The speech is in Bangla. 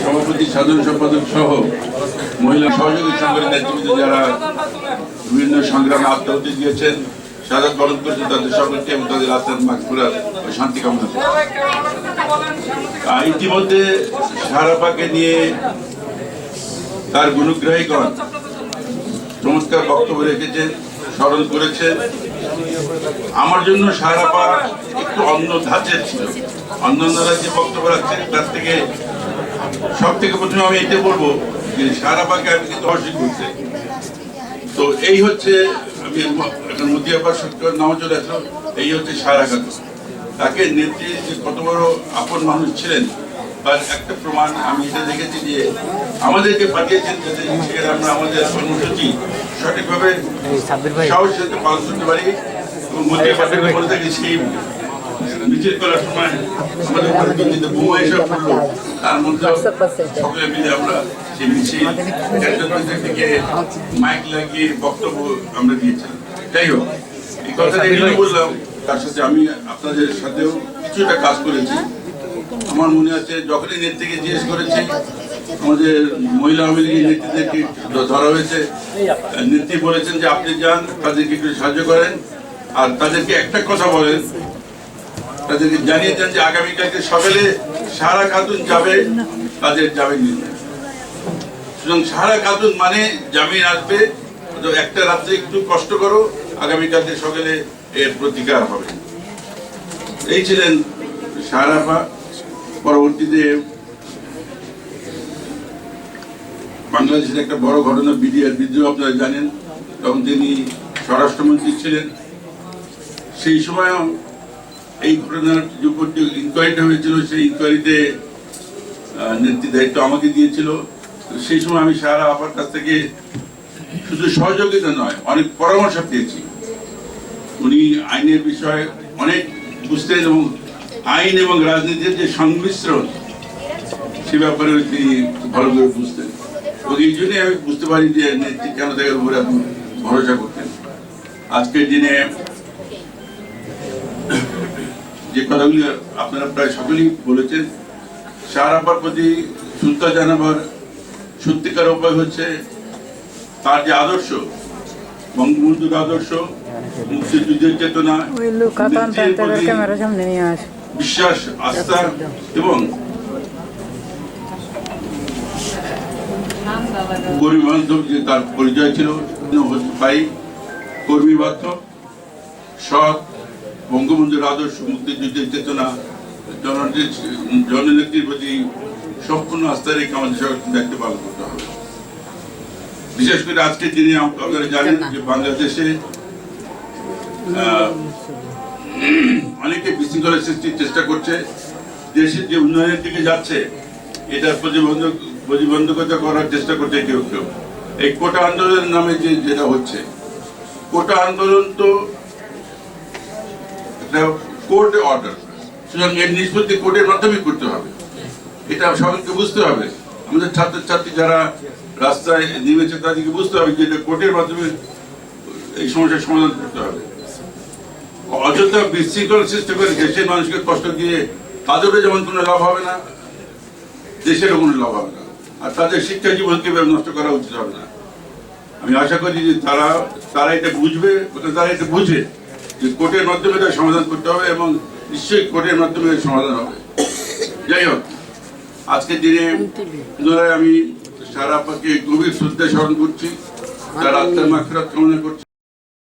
সভাপতি সাধারণ সম্পাদক সহ মহিলা সহযোগী সংগঠনের নেতৃবৃন্দ যারা বিভিন্ন সংগ্রামে আত্মাহুতি দিয়েছেন সাদা বরণ করেছেন তাদের সকলকে এবং তাদের আত্মার শান্তি কামনা। আহ, ইতিমধ্যে সারাপাকে নিয়ে তার গুণগ্রাহীগণ চমৎকার বক্তব্য রেখেছেন স্মরণ করেছেন আমার জন্য সারাপা একটু অন্য ধাঁচের ছিল অন্যান্যরা যে বক্তব্য রাখছেন তার থেকে সব থেকে প্রথমে আমি এটা বলব যে সারা সারাপাকে আমি কিন্তু অস্বীকার করতে তো এই হচ্ছে আমি এখন মুদিয়াবার সরকার নাম চলে আসলো এই হচ্ছে সারা খাতুন তাকে নেত্রী যে কত বড় আপন মানুষ ছিলেন তার একটা প্রমাণ আমি এটা দেখেছি যে আমাদেরকে পাঠিয়েছেন যাতে আমরা আমাদের কর্মসূচি সঠিকভাবে সাহসের সাথে পালন করতে পারি এবং মুদিয়াবাদকে বলে থাকি সেই করার সময় সকলে মিলে আমরা বক্তব্য আমরা দিয়েছিলাম। যাই হোক বললাম, তার সাথে আমি আপনাদের সাথেও কিছুটা কাজ করেছি। আমার মনে আছে, যখনই নেত্রীকে জিজ্ঞেস করেছি, আমাদের মহিলা আওয়ামী লীগের নেতৃত্বদেরকে ধরা হয়েছে, নেত্রী বলেছেন যে আপনি যান, তাদেরকে একটু সাহায্য করেন। আর তাদেরকে একটা কথা বলেন তাদেরকে জানিয়ে দেন যে আগামীকালকে সকালে সারা খাতুন যাবে, তাদের জামিন নিতে সুতরাং সারা খাতুন মানে জামিন আসবে একটা রাত্রে একটু কষ্ট করো, আগামীকালকে সকালে এর প্রতিকার হবে। এই ছিলেন সারাপা পরবর্তীতে বাংলাদেশের একটা বড় ঘটনা, বিডিআর বিদ্রোহ, আপনারা জানেন, তখন তিনি স্বরাষ্ট্রমন্ত্রী ছিলেন। সেই সময়ও এই ঘটনার যে ইনকোয়ারিটা হয়েছিল, সেই ইনকোয়ারিতে নেতৃত্ব দায়িত্ব আমাকে দিয়েছিল। সেই সময় আমি সারা আপার কাছ থেকে শুধু সহযোগিতা নয়, অনেক পরামর্শ পেয়েছি। উনি আইনের বিষয়ে অনেক বুঝতেন এবং আইন এবং রাজনীতির যে সংমিশ্রণ, সে ব্যাপারে তিনি ভালো করে বুঝতেন। এবং এই জন্যই আমি বুঝতে পারি যে নেত্রী কেন তাদের উপরে ভরসা করতেন। আজকের দিনে যে কথাগুলি আপনারা প্রায় সকলেই বলেছেন শাহরাপার প্রতি শ্রদ্ধা জানাবার সত্যিকার উপায় হচ্ছে তার যে আদর্শ বঙ্গবন্ধুর আদর্শ মুক্তিযুদ্ধের চেতনা বিশ্বাস আস্থা এবং কর্মী বান্ধব যে তার পরিচয় ছিল ভাই কর্মী বান্ধব সৎ বঙ্গবন্ধুর আদর্শ মুক্তিযুদ্ধের চেতনা জননেত্রীর প্রতি সম্পূর্ণ আস্থা রেখে আমাদের সবাইকে দায়িত্ব পালন করতে হবে। বিশেষ করে আজকের দিনে আপনারা জানেন যে বাংলাদেশে অনেকে বিশৃঙ্খলা সৃষ্টির চেষ্টা করছে। দেশের যে উন্নয়নের দিকে যাচ্ছে এটা প্রতিবন্ধক প্রতিবন্ধকতা করার চেষ্টা করছে কেউ কেউ। এই কোটা আন্দোলনের নামে যে যেটা হচ্ছে কোটা আন্দোলন তো কোর্ট অর্ডার সুতরাং এর নিষ্পত্তি কোর্টের মাধ্যমে করতে হবে। এটা সবাইকে বুঝতে হবে। আমাদের ছাত্রছাত্রী যারা রাস্তায় নেমেছে, তাদেরকে বুঝতে হবে যে এটা কোর্টের মাধ্যমে এই সমস্যার সমাধান করতে হবে। বিশৃঙ্খলা দেশের মানুষকে কষ্ট দিয়ে তাদেরও যেমন কোনো লাভ হবে না, দেশেরও কোনো লাভ হবে না। আর তাদের শিক্ষা জীবনকে নষ্ট করা উচিত হবে না। আমি আশা করি যে তারা তারা এটা বুঝবে, তারা এটা বুঝে। যে কোর্টের মাধ্যমে এটা সমাধান করতে হবে এবং নিশ্চয়ই কোর্টের মাধ্যমে সমাধান হবে। যাই হোক, আজকের দিনে আমি সারা পাকে গভীর শ্রদ্ধা স্মরণ করছি তার আত্মার মাখরাত কামনা করছি